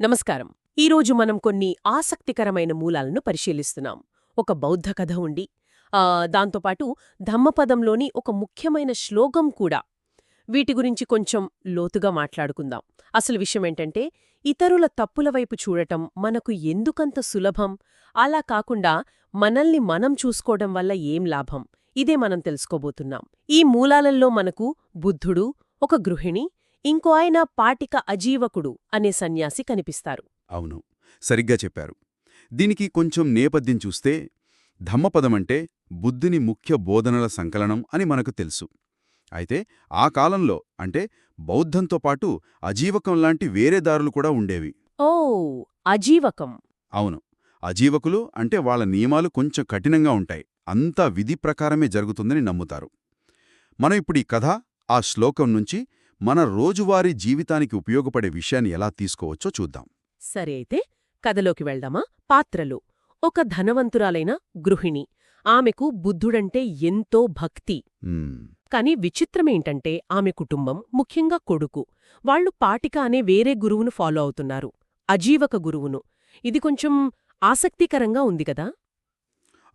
నమస్కారం. ఈరోజు మనం కొన్ని ఆసక్తికరమైన మూలాలను పరిశీలిస్తున్నాం. ఒక బౌద్ధ కథ ఉండి దాంతోపాటు ధమ్మపదంలోని ఒక ముఖ్యమైన శ్లోకం కూడా. వీటి గురించి కొంచెం లోతుగా మాట్లాడుకుందాం. అసలు విషయమేంటంటే ఇతరుల తప్పుల వైపు చూడటం మనకు ఎందుకంత సులభం? అలా కాకుండా మనల్ని మనం చూసుకోవడం వల్ల ఏం లాభం? ఇదే మనం తెలుసుకోబోతున్నాం. ఈ మూలాలలో మనకు బుద్ధుడు ఒక గృహిణి ఇంకో ఆయన పాటిక అజీవకుడు అనే సన్యాసి కనిపిస్తారు. అవును సరిగ్గా చెప్పారు. దీనికి కొంచెం నేపథ్యం చూస్తే ధమ్మపదమంటే బుద్ధుని ముఖ్య బోధనల సంకలనం అని మనకు తెలుసు. అయితే ఆ కాలంలో అంటే బౌద్ధంతో పాటు అజీవకం లాంటి వేరే దారులు కూడా ఉండేవి. ఓ అజీవకం. అవును అజీవకులు అంటే వాళ్ళ నియమాలు కొంచెం కఠినంగా ఉంటాయి. అంతా విధి ప్రకారమే జరుగుతుందని నమ్ముతారు. మనం ఇప్పుడు ఈ కథ ఆ శ్లోకం నుంచి మన రోజువారీ జీవితానికి ఉపయోగపడే విషయాన్ని ఎలా తీసుకోవచ్చో చూద్దాం. సరే అయితే కథలోకి వెళ్దామా? పాత్రలు. ఒక ధనవంతురాలైన గృహిణి. ఆమెకు బుద్ధుడంటే ఎంతో భక్తి. కాని విచిత్రమేంటంటే ఆమె కుటుంబం ముఖ్యంగా కొడుకు. వాళ్ళు పాటిక అనే వేరే గురువును ఫాలో అవుతున్నారు. అజీవక గురువును. ఇది కొంచెం ఆసక్తికరంగా ఉంది కదా?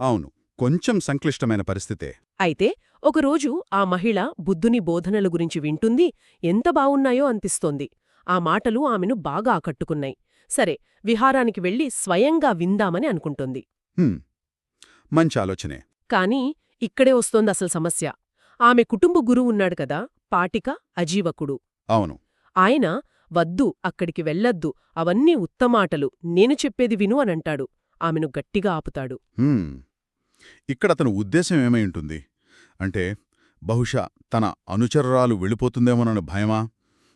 అవును. కొంచెం సంక్లిష్టమైన పరిస్థితే. అయితే ఒకరోజు ఆ మహిళ బుద్ధుని బోధనల గురించి వింటుంది ఎంత బావున్నాయో అనిపిస్తోంది. ఆ మాటలు ఆమెను బాగా ఆకట్టుకున్నాయి. సరే విహారానికి వెళ్ళి స్వయంగా విందామని అనుకుంటోంది. మంచి ఆలోచనే. కాని ఇక్కడే వస్తోంది అసలు సమస్య. ఆమె కుటుంబ గురువు ఉన్నాడు కదా పాటిక అజీవకుడు. అవును. ఆయన వద్దు అక్కడికి వెళ్ళొద్దు అవన్నీ ఉత్తమాటలు నేను చెప్పేది విను అనంటాడు ఆమెను గట్టిగా ఆపుతాడు. ఇక్కడ అతను ఉద్దేశం ఏమై ఉంటుంది? అంటే బహుశా తన అనుచరురాలు వెళ్ళిపోతుందేమోనన్న భయమా?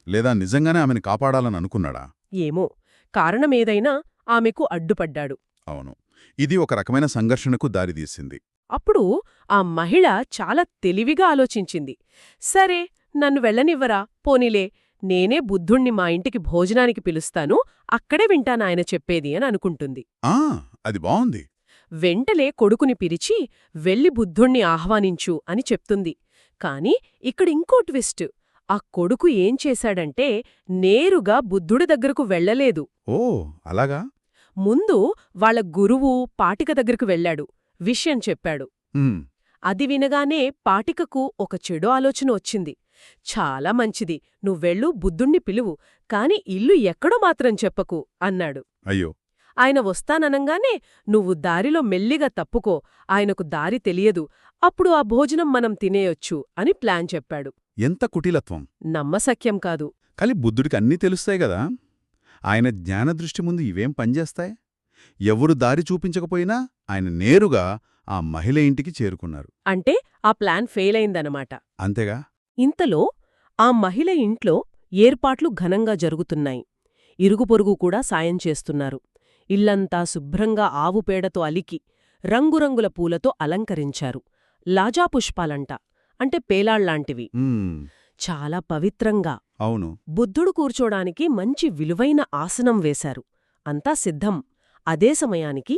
లేదా నిజంగానే ఆమెను కాపాడాలని అనుకున్నాడా? ఏమో కారణమేదైనా ఆమెకు అడ్డుపడ్డాడు. అవును. ఇది ఒక రకమైన సంఘర్షణకు దారితీసింది. అప్పుడు ఆ మహిళ చాలా తెలివిగా ఆలోచించింది. సరే నన్ను వెళ్ళనివ్వరా? పోనీలే నేనే బుద్ధుణ్ణి మా ఇంటికి భోజనానికి పిలుస్తాను అక్కడే వింటానాయన చెప్పేది అని అనుకుంటుంది. ఆ అది బావుంది. వెంటలే కొడుకుని పిలిచి వెళ్ళి బుద్ధుణ్ణి ఆహ్వానించు అని చెప్తుంది. కాని ఇక్కడ ఇంకో ట్విస్ట్. ఆ కొడుకు ఏం చేశాడంటే నేరుగా బుద్ధుడి దగ్గరకు వెళ్ళలేదు. ఓ అలాగా? ముందు వాళ్ళ గురువు పాటిక దగ్గరకు వెళ్ళాడు. విషయం చెప్పాడు. అది వినగానే పాటికకు ఒక చెడు ఆలోచన వచ్చింది. చాలా మంచిది. నువ్వెళ్ళు బుద్ధుణ్ణి పిలువు. కాని ఇల్లు ఎక్కడో మాత్రం చెప్పకు అన్నాడు. అయ్యో. ఆయన వస్తాననంగానే నువ్వు దారిలో మెల్లిగా తప్పుకో ఆయనకు దారి తెలియదు అప్పుడు ఆ భోజనం మనం తినేయొచ్చు అని ప్లాన్ చెప్పాడు. ఎంత కుటిలత్వం. నమ్మసక్యం కాదు. కాని బుద్ధుడికి అన్నీ తెలుస్తాయి కదా. ఆయన జ్ఞానదృష్టి ముందు ఇవేం పనిచేస్తాయి ఎవరు దారి చూపించకపోయినా ఆయన నేరుగా ఆ మహిళ ఇంటికి చేరుకున్నారు. అంటే ఆ ప్లాన్ ఫెయిల్ అయిందనమాట అంతేగా? ఇంతలో ఆ మహిళ ఇంట్లో ఏర్పాట్లు ఘనంగా జరుగుతున్నాయి. ఇరుగుపొరుగు కూడా సాయం చేస్తున్నారు. ఇల్లంతా శుభ్రంగా ఆవు పేడతో అలికి రంగురంగుల పూలతో అలంకరించారు. లాజాపుష్పాలంట అంటే పేలాళ్ళాంటివి. చాలా పవిత్రంగా. అవును. బుద్ధుడు కూర్చోడానికి మంచి విలువైన ఆసనం వేశారు. అంతా సిద్ధం. అదే సమయానికి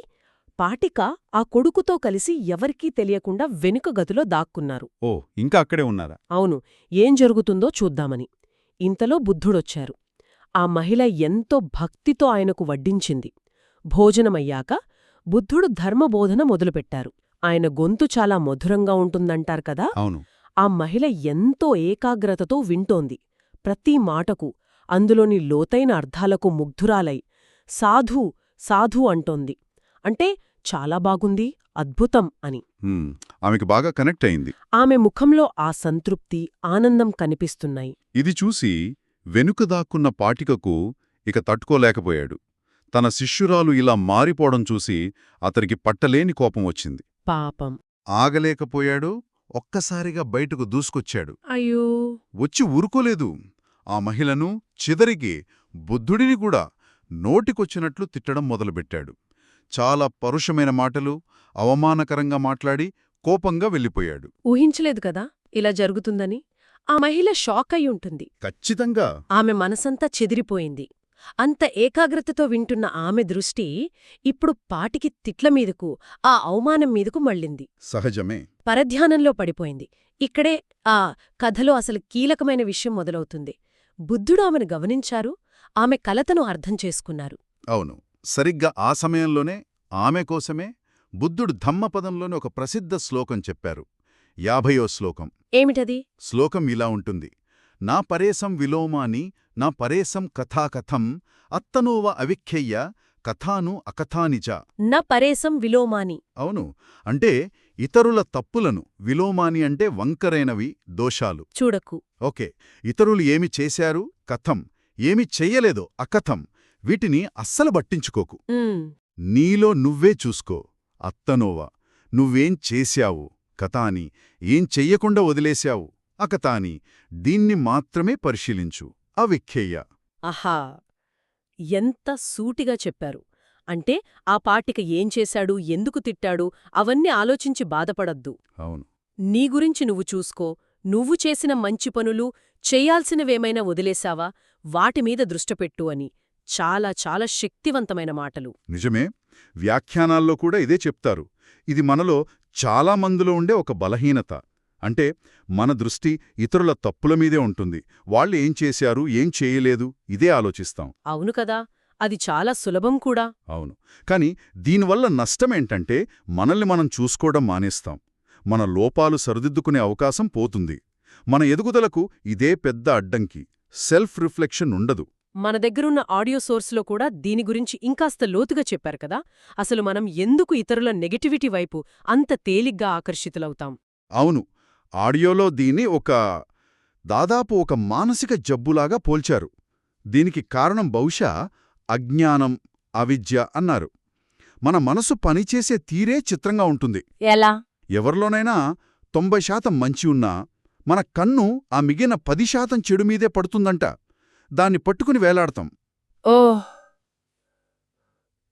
పాటిక ఆ కొడుకుతో కలిసి ఎవరికీ తెలియకుండా వెనుక గదిలో దాక్కున్నారు. ఓ ఇంకా అక్కడే ఉన్నారా? అవును. ఏం జరుగుతుందో చూద్దామని. ఇంతలో బుద్ధుడొచ్చారు. ఆ మహిళ ఎంతో భక్తితో ఆయనకు వడ్డించింది. భోజనమయ్యాక బుద్ధుడు ధర్మబోధన మొదలుపెట్టారు. ఆయన గొంతు చాలా మధురంగా ఉంటుందంటారు కదా? అవును. ఆ మహిళ ఎంతో ఏకాగ్రతతో వింటోంది. ప్రతి మాటకు అందులోని లోతైన అర్థాలకు ముగ్ధురాలై సాధు సాధు అంటోంది. అంటే చాలా బాగుంది అద్భుతం అని. ఆమెకు బాగా కనెక్ట్ అయింది ఆమె ముఖంలో ఆ సంతృప్తి ఆనందం కనిపిస్తున్నాయి. ఇది చూసి వెనుక దాక్కున్న పాటికకు ఇక తట్టుకోలేకపోయాడు. తన శిష్యురాలు ఇలా మారిపోవడం చూసి అతనికి పట్టలేని కోపం వచ్చింది. పాపం. ఆగలేకపోయాడు ఒక్కసారిగా బయటకు దూసుకొచ్చాడు. అయ్యో! వచ్చి ఊరుకోలేదు. ఆ మహిళను చిదరికి బుద్ధుడిని కూడా నోటికొచ్చినట్లు తిట్టడం మొదలుపెట్టాడు. చాలా పరుషమైన మాటలు అవమానకరంగా మాట్లాడి కోపంగా వెళ్ళిపోయాడు. ఊహించలేదు కదా ఇలా జరుగుతుందని. ఆ మహిళ షాక్ అయి ఉంటుంది ఖచ్చితంగా. ఆమె మనసంతా చెదిరిపోయింది. అంత ఏకాగ్రతతో వింటున్న ఆమె దృష్టి ఇప్పుడు పాటికి తిట్ల మీదకు ఆ అవమానం మీదకు మళ్ళింది. సహజమే. పరధ్యానంలో పడిపోయింది. ఇక్కడే ఆ కథలో అసలు కీలకమైన విషయం మొదలవుతుంది. బుద్ధుడు ఆమెను గమనించారు ఆమె కలతను అర్థం చేసుకున్నారు. అవును. సరిగ్గా ఆ సమయంలోనే ఆమె కోసమే బుద్ధుడు ధమ్మపదంలోని ఒక ప్రసిద్ధ శ్లోకం చెప్పారు. యాభయో శ్లోకం. ఏమిటది? శ్లోకం ఇలా ఉంటుంది. నా పరేసం విలోమాని నా పరేసం కథాకథం అత్తనోవ అవిఖ్యయ్య కథాను అకథానిచ న పరేసం విలోమాని. అవును. అంటే ఇతరుల తప్పులను విలోమాని అంటే వంకరైనవి దోషాలు. చూడకు. ఓకే. ఇతరులు ఏమి చేశారు? కథం. ఏమి చెయ్యలేదో అకథం. వీటిని అస్సలు పట్టించుకోకు. నీలో నువ్వే చూసుకో అత్తనోవా. నువ్వేం చేశావు? కథాని. ఏం చెయ్యకుండా వదిలేశావు? అకథాని. దీన్ని మాత్రమే పరిశీలించు. అవిఖ్యేయ ఆహా! ఎంత సూటిగా చెప్పారు. అంటే ఆ పాటిక ఏం చేశాడు ఎందుకు తిట్టాడు అవన్నీ ఆలోచించి బాధపడద్దు. అవును. నీ గురించి నువ్వు చూసుకో. నువ్వు చేసిన మంచి పనులు చెయ్యాల్సినవేమైనా వదిలేశావా? వాటిమీద దృష్టపెట్టు అని. చాలా చాలా శక్తివంతమైన మాటలు. నిజమే. వ్యాఖ్యానాల్లో కూడా ఇదే చెప్తారు. ఇది మనలో చాలా మందిలో ఉండే ఒక బలహీనత. అంటే మన దృష్టి ఇతరుల తప్పుల మీదే ఉంటుంది. వాళ్ళు ఏం చేశారు ఏం చేయలేదు ఇదే ఆలోచిస్తాం. అవును కదా అది చాలా సులభం కూడా. అవును. కాని దీనివల్ల నష్టమేంటంటే మనల్ని మనం చూసుకోవడం మానేస్తాం. మన లోపాలు సరిదిద్దుకునే అవకాశం పోతుంది. మన ఎదుగుదలకు ఇదే పెద్ద అడ్డంకి. సెల్ఫ్ రిఫ్లెక్షన్ ఉండదు. మన దగ్గరున్న ఆడియో సోర్స్లో కూడా దీని గురించి ఇంకాస్త లోతుగా చెప్పారు కదా. అసలు మనం ఎందుకు ఇతరుల నెగటివిటీ వైపు అంత తేలిగ్గా ఆకర్షితులవుతాం? అవును. ఆడియోలో దీన్ని ఒక దాదాపు ఒక మానసిక జబ్బులాగా పోల్చారు. దీనికి కారణం బహుశా అజ్ఞానం అవిద్య అన్నారు. మన మనసు పనిచేసే తీరే చిత్రంగా ఉంటుంది. ఎలా? ఎవరిలోనైనా తొంభై శాతం మంచి ఉన్నా మన కన్ను ఆ మిగిలిన పది శాతం చెడు మీదే పడుతుందంట. దాన్ని పట్టుకుని వేలాడతాం. ఓహ్!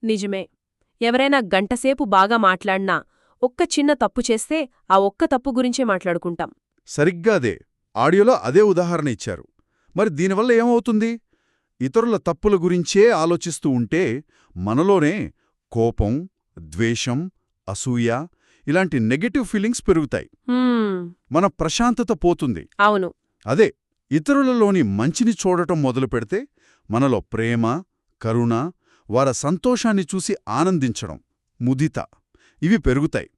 నిజమే. ఎవరైనా గంటసేపు బాగా మాట్లాడినా ఒక్క చిన్న తప్పు చేస్తే ఆ ఒక్క తప్పు గురించే మాట్లాడుకుంటాం. సరిగ్గా అదే. ఆడియోలో అదే ఉదాహరణ ఇచ్చారు. మరి దీనివల్ల ఏమవుతుంది? ఇతరుల తప్పుల గురించే ఆలోచిస్తూ ఉంటే మనలోనే కోపం ద్వేషం అసూయ ఇలాంటి నెగటివ్ ఫీలింగ్స్ పెరుగుతాయి. మన ప్రశాంతత పోతుంది. అవును. అదే ఇతరులలోని మంచిని చూడటం మొదలుపెడితే మనలో ప్రేమ కరుణ వారి సంతోషాన్ని చూసి ఆనందించడం ముదిత. ఇవి పెరుగుతాయి.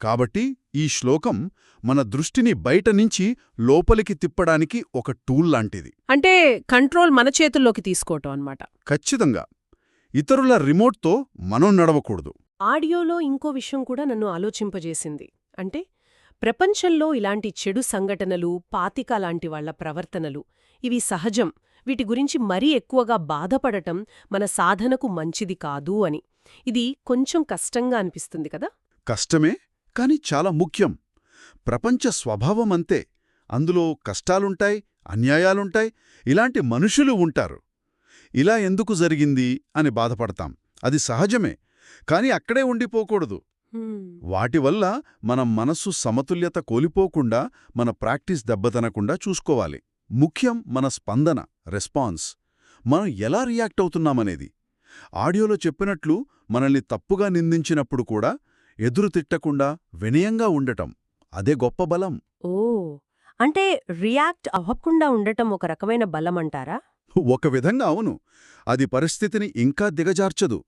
కాబట్టి ఈ శ్లోకం మన దృష్టిని బయట నుంచి లోపలికి తిప్పడానికి ఒక టూల్ లాంటిది. అంటే కంట్రోల్ మన చేతుల్లోకి తీసుకోవటం అన్నమాట. ఖచ్చితంగా. ఇతరుల రిమోట్తో మనం నడవకూడదు. ఆడియోలో ఇంకో విషయం కూడా నన్ను ఆలోచింపజేసింది. అంటే ప్రపంచంలో ఇలాంటి చెడు సంఘటనలు పాతిక లాంటి వాళ్ళ ప్రవర్తనలు ఇవి సహజం. వీటి గురించి మరీ ఎక్కువగా బాధపడటం మన సాధనకు మంచిది కాదు అని. ఇది కొంచెం కష్టంగా అనిపిస్తుంది కదా? కష్టమే కాని చాలా ముఖ్యం. ప్రపంచ స్వభావమంతే అందులో కష్టాలుంటాయి అన్యాయాలుంటాయి ఇలాంటి మనుషులు ఉంటారు. ఇలా ఎందుకు జరిగింది అని బాధపడతాం. అది సహజమే కాని అక్కడే ఉండిపోకూడదు. వాటి వల్ల మన మనస్సు సమతుల్యత కోల్పోకుండా మన ప్రాక్టీస్ దెబ్బతనకుండా చూసుకోవాలి. ముఖ్యం మన స్పందన రెస్పాన్స్. మనం ఎలా రియాక్ట్ అవుతున్నామనేది. ఆడియోలో చెప్పినట్లు మనల్ని తప్పుగా నిందించినప్పుడు కూడా ఎదురు తిట్టకుండా వినయంగా ఉండటం అదే గొప్ప బలం. ఓ అంటే రియాక్ట్ అవ్వకుండా ఉండటం ఒక రకమైన బలమంటారా? ఒక విధంగా అవును. అది పరిస్థితిని ఇంకా దిగజార్చదు.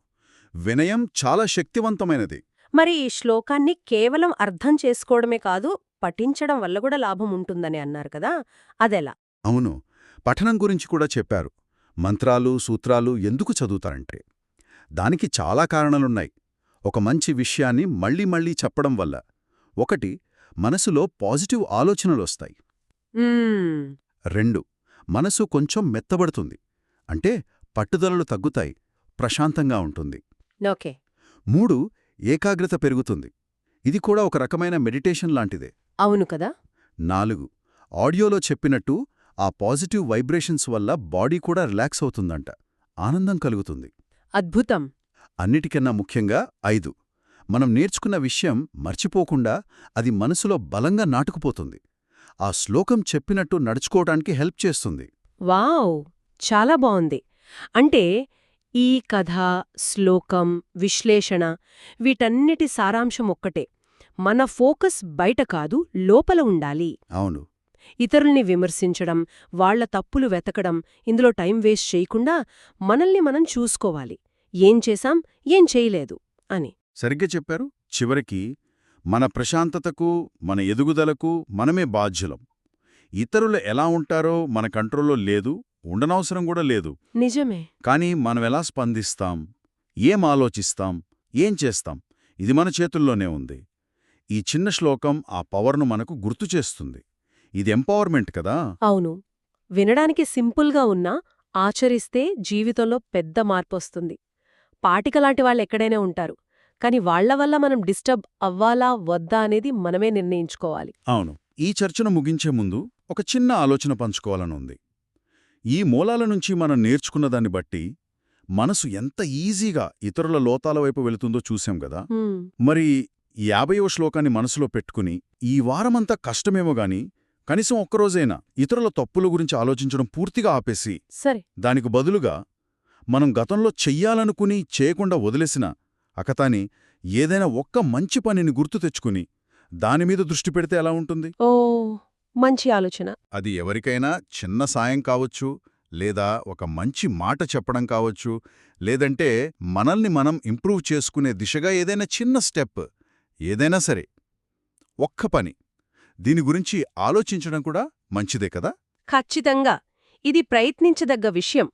వినయం చాలా శక్తివంతమైనది. మరి ఈ శ్లోకాన్ని కేవలం అర్థం చేసుకోవడమే కాదు పఠించడం వల్ల కూడా లాభం ఉంటుందని అన్నారు కదా అదెలా? అవును. పఠనం గురించి కూడా చెప్పారు. మంత్రాలు సూత్రాలు ఎందుకు చదువుతారంటే దానికి చాలా కారణాలున్నాయి. ఒక మంచి విషయాన్ని మళ్ళీ మళ్ళీ చెప్పడం వల్ల ఒకటి మనసులో పాజిటివ్ ఆలోచనలొస్తాయి. రెండు మనసు కొంచెం మెత్తబడుతుంది. అంటే పట్టుదలలు తగ్గుతాయి ప్రశాంతంగా ఉంటుంది. మూడు ఏకాగ్రత పెరుగుతుంది. ఇది కూడా ఒక రకమైన మెడిటేషన్ లాంటిదే. అవును కదా? నాలుగు ఆడియోలో చెప్పినట్టు ఆ పాజిటివ్ వైబ్రేషన్స్ వల్ల బాడీ కూడా రిలాక్స్ అవుతుందంట. ఆనందం కలుగుతుంది. అద్భుతం. అన్నిటికన్నా ముఖ్యంగా ఐదు. మనం నేర్చుకున్న విషయం మర్చిపోకుండా అది మనసులో బలంగా నాటుకుపోతుంది. ఆ శ్లోకం చెప్పినట్టు నడుచుకోవడానికి హెల్ప్ చేస్తుంది. వావ్! చాలా బావుంది. అంటే ఈ కథ శ్లోకం విశ్లేషణ వీటన్నిటి సారాంశం ఒక్కటే. మన ఫోకస్ బయట కాదు లోపల ఉండాలి. అవును. ఇతరుల్ని విమర్శించడం వాళ్ళ తప్పులు వెతకడం ఇందులో టైం వేస్ట్ చేయకుండా మనల్ని మనం చూసుకోవాలి. ఏం చేశాం? ఏం చేయలేదు అని. సరిగ్గా చెప్పారు. చివరికి మన ప్రశాంతతకు మన ఎదుగుదలకు మనమే బాధ్యులం. ఇతరులు ఎలా ఉంటారో మన కంట్రోల్లో లేదు ఉండనవసరం కూడా లేదు. నిజమే. కానీ మనం ఎలా స్పందిస్తాం? ఏం ఆలోచిస్తాం? ఏం చేస్తాం? ఇది మన చేతుల్లోనే ఉంది. ఈ చిన్న శ్లోకం ఆ పవర్ను మనకు గుర్తు చేస్తుంది. ఇది ఎంపవర్మెంట్ కదా? అవును. వినడానికి సింపుల్గా ఉన్నా ఆచరిస్తే జీవితంలో పెద్ద మార్పొస్తుంది. పాటికలాంటి వాళ్ళు ఎక్కడైనా ఉంటారు. కాని వాళ్ళ వల్ల మనం డిస్టర్బ్ అవ్వాలా వద్దా అనేది మనమే నిర్ణయించుకోవాలి. అవును. ఈ చర్చను ముగించే ముందు ఒక చిన్న ఆలోచన పంచుకోవాలనుంది. ఈ మూలాల నుంచి మనం నేర్చుకున్న దాన్ని బట్టి మనసు ఎంత ఈజీగా ఇతరుల లోతాల వైపు వెళుతుందో చూశాం గదా మరి యాభైవ శ్లోకాన్ని మనసులో పెట్టుకుని ఈ వారమంతా కష్టమేమో గాని కనీసం ఒక్కరోజైనా ఇతరుల తప్పుల గురించి ఆలోచించడం పూర్తిగా ఆపేసి సరే. దానికి బదులుగా మనం గతంలో చెయ్యాలనుకుని చేయకుండా వదిలేసిన అకతాని ఏదైనా ఒక్క మంచి పనిని గుర్తు తెచ్చుకుని దానిమీద దృష్టి పెడితే ఎలా ఉంటుంది? ఓ మంచి ఆలోచన. అది ఎవరికైనా చిన్న సాయం కావచ్చు లేదా ఒక మంచి మాట చెప్పడం కావచ్చు లేదంటే మనల్ని మనం ఇంప్రూవ్ చేసుకునే దిశగా ఏదైనా చిన్న స్టెప్ ఏదైనా సరే ఒక్క పని. దీని గురించి ఆలోచించడం కూడా మంచిదే కదా? ఖచ్చితంగా. ఇది ప్రయత్నించదగ్గ విషయం.